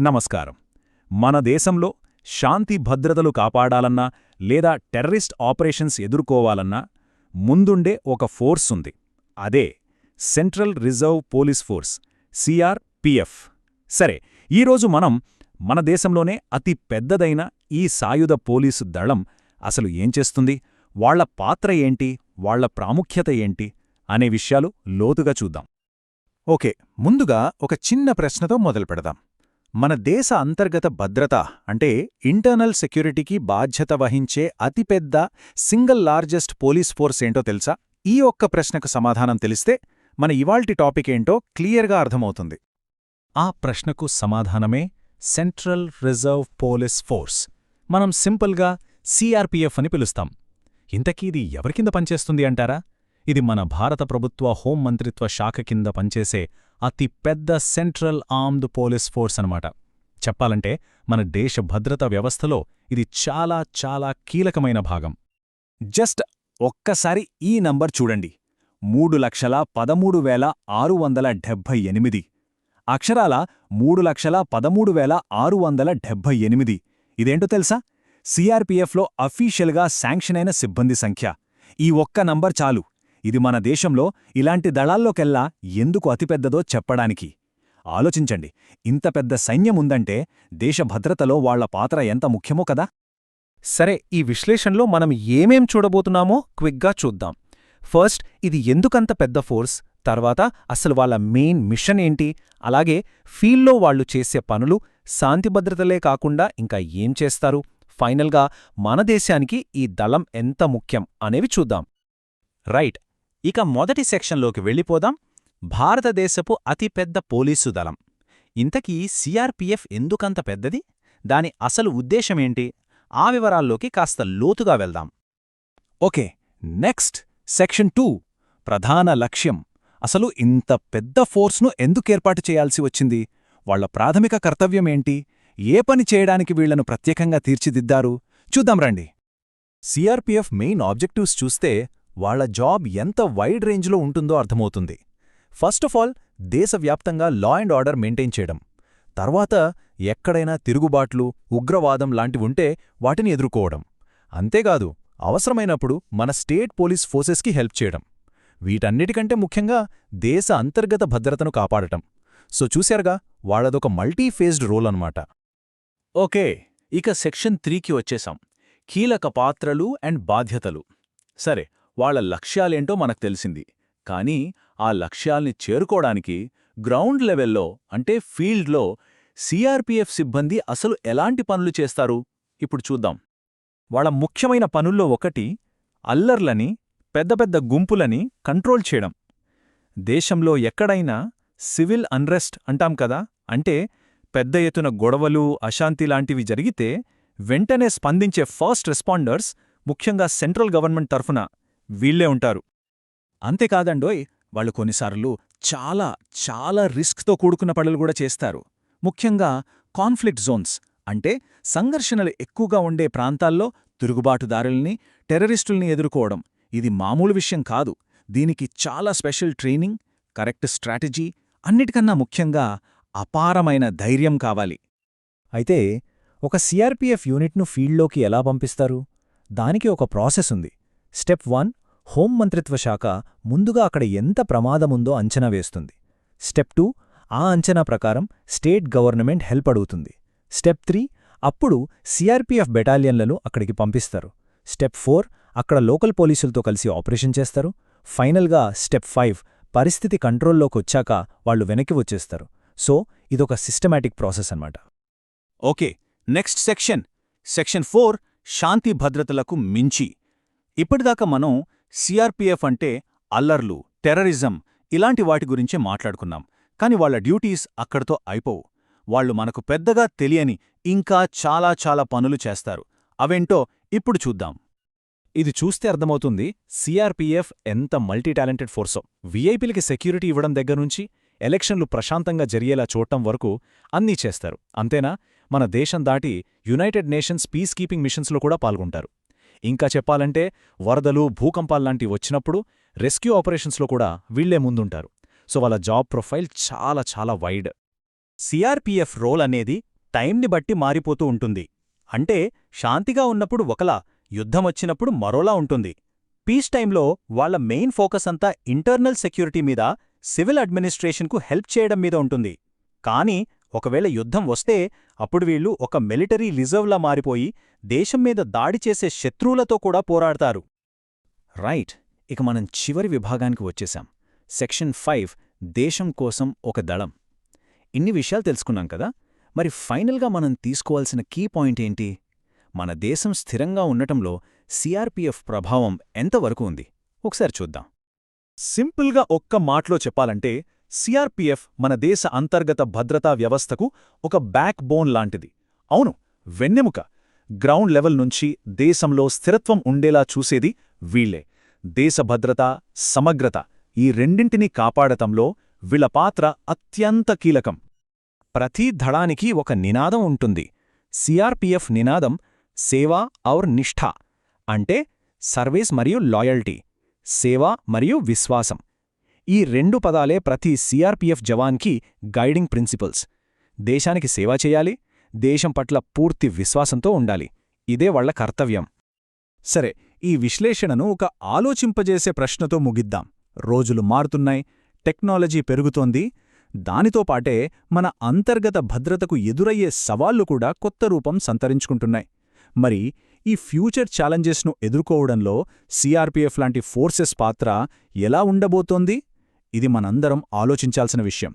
నమస్కారం. మన దేశంలో శాంతి భద్రతలు కాపాడాలన్నా లేదా టెర్రరిస్ట్ ఆపరేషన్స్ ఎదుర్కోవాలన్నా ముందుండే ఒక ఫోర్స్ ఉంది. అదే central reserve police force CRPF. సరే ఈరోజు మనం మన దేశంలోనే అతి పెద్దదైన ఈ సాయుధ పోలీసు దళం అసలు ఏం చేస్తుంది? వాళ్ళ పాత్ర ఏంటి? వాళ్ళ ప్రాముఖ్యత ఏంటి? అనే విషయాలు లోతుగా చూద్దాం. ఓకే ముందుగా ఒక చిన్న ప్రశ్నతో మొదలు పెడదాం మన దేశ అంతర్గత భద్రత అంటే ఇంటర్నల్ సెక్యూరిటీకి బాధ్యత వహించే అతిపెద్ద సింగిల్ లార్జెస్ట్ పోలీస్ ఫోర్స్ ఏంటో తెలుసా? ఈ ఒక్క ప్రశ్నకు సమాధానం తెలిస్తే మన ఇవాల్టి టాపిక్ ఏంటో క్లియర్గా అర్థమవుతుంది. ఆ ప్రశ్నకు సమాధానమే సెంట్రల్ రిజర్వ్ పోలీస్ ఫోర్స్. మనం సింపుల్గా సిఆర్పిఎఫ్ అని పిలుస్తాం. ఇంతకీ ఇది ఎవరికింద పనిచేస్తుంది అంటారా? ఇది మన భారత ప్రభుత్వ హోం మంత్రిత్వ శాఖ కింద పనిచేసే అతి పెద్ద సెంట్రల్ ఆర్మ్డ్ పోలీస్ ఫోర్స్ అనమాట చెప్పాలంటే మన దేశ భద్రత వ్యవస్థలో ఇది చాలా చాలా కీలకమైన భాగం. జస్ట్ ఒక్కసారి ఈ నంబర్ చూడండి. మూడు లక్షల పదమూడు వేల ఆరు వందల డెబ్భై ఎనిమిది. అక్షరాల మూడు లక్షల పదమూడు వేల ఆరు వందల డెబ్భై ఎనిమిది. ఇదేంటో తెలుసా? సిఆర్పిఎఫ్లో అఫీషియల్గా శాంక్షన్ అయిన సిబ్బంది సంఖ్య. ఈ ఒక్క నంబర్ చాలు. ఇది మన దేశంలో ఇలాంటి దళాల్లోకెల్లా ఎందుకు అతిపెద్దదో చెప్పడానికి. ఆలోచించండి ఇంత పెద్ద సైన్యముందంటే దేశ భద్రతలో వాళ్ళ పాత్ర ఎంత ముఖ్యమో కదా? సరే ఈ విశ్లేషణలో మనం ఏమేం చూడబోతున్నామో క్విక్గా చూద్దాం. ఫస్ట్ ఇది ఎందుకంత పెద్ద ఫోర్స్? తర్వాత అసలు వాళ్ళ మెయిన్ మిషన్ ఏంటి? అలాగే ఫీల్డ్లో వాళ్ళు చేసే పనులు శాంతి భద్రతలే కాకుండా ఇంకా ఏం చేస్తారు? ఫైనల్గా మన దేశానికి ఈ దళం ఎంత ముఖ్యం అనేవి చూద్దాం. రైట్ ఇక మొదటి సెక్షన్లోకి వెళ్ళిపోదాం. భారతదేశపు అతిపెద్ద పోలీసు దళం. ఇంతకీ సిఆర్పిఎఫ్ ఎందుకంత పెద్దది? దాని అసలు ఉద్దేశమేంటి ఆ వివరాల్లోకి కాస్త లోతుగా వెళ్దాం. Okay next section two. ప్రధాన లక్ష్యం. అసలు ఇంత పెద్ద ఫోర్స్ను ఎందుకేర్పాటు చేయాల్సి వచ్చింది? వాళ్ళ ప్రాథమిక కర్తవ్యమేంటి ఏ పని చేయడానికి వీళ్ళను ప్రత్యేకంగా తీర్చిదిద్దారు? చూద్దాం రండి. సిఆర్పిఎఫ్ మెయిన్ ఆబ్జెక్టివ్స్ చూస్తే వాళ్ళ జాబ్ ఎంత వైడ్ రేంజ్లో ఉంటుందో అర్థమవుతుంది. ఫస్ట్ ఆఫ్ ఆల్ దేశవ్యాప్తంగా లా అండ్ ఆర్డర్ మెయింటైన్ చేయడం. తర్వాత ఎక్కడైనా తిరుగుబాట్లు ఉగ్రవాదం లాంటివుంటే వాటిని ఎదుర్కోవడం. అంతేకాదు అవసరమైనప్పుడు మన స్టేట్ పోలీస్ ఫోర్సెస్కి హెల్ప్ చేయడం. వీటన్నిటికంటే ముఖ్యంగా దేశ అంతర్గత భద్రతను కాపాడటం. సో చూశారుగా వాళ్ళదొక మల్టీఫేజ్డ్ రోల్ అన్నమాట. ఓకే ఇక సెక్షన్ త్రీకి వచ్చేసాం. కీలక పాత్రలు అండ్ బాధ్యతలు. సరే వాళ్ళ లక్ష్యాలేంటో మనకు తెలిసింది. కానీ ఆ లక్ష్యాల్ని చేరుకోవడానికి గ్రౌండ్ లెవెల్లో అంటే ఫీల్డ్లో సిఆర్పిఎఫ్ సిబ్బంది అసలు ఎలాంటి పనులు చేస్తారు? ఇప్పుడు చూద్దాం. వాళ్ళ ముఖ్యమైన పనుల్లో ఒకటి అల్లర్లని పెద్ద పెద్ద గుంపులని కంట్రోల్ చేయడం. దేశంలో ఎక్కడైనా సివిల్ అన్రెస్ట్ అంటాం కదా? అంటే పెద్ద ఎత్తున గొడవలు అశాంతి లాంటివి జరిగితే వెంటనే స్పందించే ఫస్ట్ రెస్పాండర్స్ ముఖ్యంగా సెంట్రల్ గవర్నమెంట్ తరఫున. వీళ్ళే ఉంటారు. అంతేకాదండోయ్ వాళ్ళు కొన్నిసార్లు చాలా చాలా రిస్క్తో కూడుకున్న పనులు కూడా చేస్తారు. ముఖ్యంగా కాన్ఫ్లిక్ట్ జోన్స్ అంటే సంఘర్షణలు ఎక్కువగా ఉండే ప్రాంతాల్లో తిరుగుబాటుదారుల్ని టెర్రరిస్టుల్ని ఎదుర్కోవడం. ఇది మామూలు విషయం కాదు. దీనికి చాలా స్పెషల్ ట్రైనింగ్ కరెక్ట్ స్ట్రాటజీ అన్నిటికన్నా ముఖ్యంగా అపారమైన ధైర్యం కావాలి. అయితే ఒక సిఆర్పిఎఫ్ యూనిట్ను ఫీల్డ్లోకి ఎలా పంపిస్తారు? దానికి ఒక ప్రాసెస్ ఉంది. స్టెప్ వన్ హోం మంత్రిత్వ శాఖ ముందుగా అక్కడ ఎంత ప్రమాదముందో అంచనా వేస్తుంది. స్టెప్ టూ ఆ అంచనా ప్రకారం స్టేట్ గవర్నమెంట్ హెల్ప్ అడుగుతుంది. స్టెప్ త్రీ అప్పుడు సిఆర్పిఎఫ్ బెటాలియన్లను అక్కడికి పంపిస్తారు. స్టెప్ ఫోర్ అక్కడ లోకల్ పోలీసులతో కలిసి ఆపరేషన్ చేస్తారు. ఫైనల్గా స్టెప్ ఫైవ్ పరిస్థితి కంట్రోల్లోకొచ్చాక వాళ్ళు వెనక్కి వచ్చేస్తారు. సో ఇదొక సిస్టమాటిక్ ప్రాసెస్ అన్నమాట. Okay next section. Section four శాంతి భద్రతలకు మించి. ఇప్పటిదాకా మనం సిఆర్పిఎఫ్ అంటే అల్లర్లు టెర్రరిజం ఇలాంటి వాటి గురించే మాట్లాడుకున్నాం. కాని వాళ్ళ డ్యూటీస్ అక్కడతో అయిపోవు. వాళ్ళు మనకు పెద్దగా తెలియని ఇంకా చాలా చాలా పనులు చేస్తారు. అవేంటో ఇప్పుడు చూద్దాం. ఇది చూస్తే అర్థమవుతుంది సిఆర్పిఎఫ్ ఎంత మల్టీ టాలెంటెడ్ ఫోర్సో. వీఐపీలకి సెక్యూరిటీ ఇవ్వడం దగ్గరుంచి ఎలక్షన్లు ప్రశాంతంగా జరిగేలా చూడటం వరకు అన్నీ చేస్తారు. అంతేనా? మన దేశం దాటి యునైటెడ్ నేషన్స్ పీస్ కీపింగ్ మిషన్స్లో కూడా పాల్గొంటారు. ఇంకా చెప్పాలంటే వరదలు భూకంపాల్లాంటి వచ్చినప్పుడు రెస్క్యూ ఆపరేషన్స్లో కూడా వీళ్ళే ముందుంటారు. సో వాళ్ళ జాబ్ ప్రొఫైల్ చాలా చాలా వైడ్. సిఆర్పిఎఫ్ రోల్ అనేది టైంని బట్టి మారిపోతూ ఉంటుంది. అంటే శాంతిగా ఉన్నప్పుడు ఒకలా యుద్ధమొచ్చినప్పుడు మరోలా ఉంటుంది. పీస్ టైంలో వాళ్ళ మెయిన్ ఫోకస్ అంతా ఇంటర్నల్ సెక్యూరిటీ మీద సివిల్ అడ్మినిస్ట్రేషన్కు హెల్ప్ చేయడం మీద ఉంటుంది. కానీ ఒకవేళ యుద్ధం వస్తే అప్పుడు వీళ్ళు ఒక మిలిటరీ రిజర్వ్లా మారిపోయి దేశం మీద దాడి చేసే శత్రువులతో కూడా పోరాడతారు. రైట్ ఇక మనం చివరి విభాగానికి వచ్చేశాం. సెక్షన్ ఫైవ్ దేశం కోసం ఒక దళం. ఇన్ని విషయాలు తెలుసుకున్నాం కదా? మరి ఫైనల్గా మనం తీసుకోవాల్సిన కీ పాయింట్ ఏంటి? మన దేశం స్థిరంగా ఉండటంలో సిఆర్పిఎఫ్ ప్రభావం ఎంతవరకు ఉంది? ఒకసారి చూద్దాం. సింపుల్గా ఒక్క మాటలో చెప్పాలంటే సిఆర్పిఎఫ్ మన దేశ అంతర్గత భద్రతా వ్యవస్థకు ఒక బ్యాక్ బోన్ లాంటిది. అవును వెన్నెముక. గ్రౌండ్ లెవెల్ నుంచి దేశంలో స్థిరత్వం ఉండేలా చూసేది వీళ్ళే దేశ భద్రత సమగ్రత ఈ రెండింటినీ కాపాడటంలో వీళ్ళ పాత్ర అత్యంత కీలకం. ప్రతి దళానికి ఒక నినాదం ఉంటుంది. సిఆర్పిఎఫ్ నినాదం సేవా ఔర్ నిష్ఠ అంటే సర్వీస్ మరియు లాయల్టీ సేవ మరియు విశ్వాసం. ఈ రెండు పదాలే ప్రతి సిఆర్పిఎఫ్ జవాన్కి గైడింగ్ ప్రిన్సిపల్స్. దేశానికి సేవ చేయాలి దేశం పట్ల పూర్తి విశ్వాసంతో ఉండాలి. ఇదే వాళ్ళ కర్తవ్యం. సరే ఈ విశ్లేషణను ఒక ఆలోచింపజేసే ప్రశ్నతో ముగిద్దాం. రోజులు మారుతున్నాయి టెక్నాలజీ పెరుగుతోంది. దానితో పాటే మన అంతర్గత భద్రతకు ఎదురయ్యే సవాళ్ళు కూడా కొత్త రూపం సంతరించుకుంటున్నాయి. మరి ఈ ఫ్యూచర్ ఛాలెంజెస్ను ఎదుర్కోవడంలో సిఆర్పిఎఫ్ లాంటి ఫోర్సెస్ పాత్ర ఎలా ఉండబోతోంది? ఇది మనందరం ఆలోచించాల్సిన విషయం.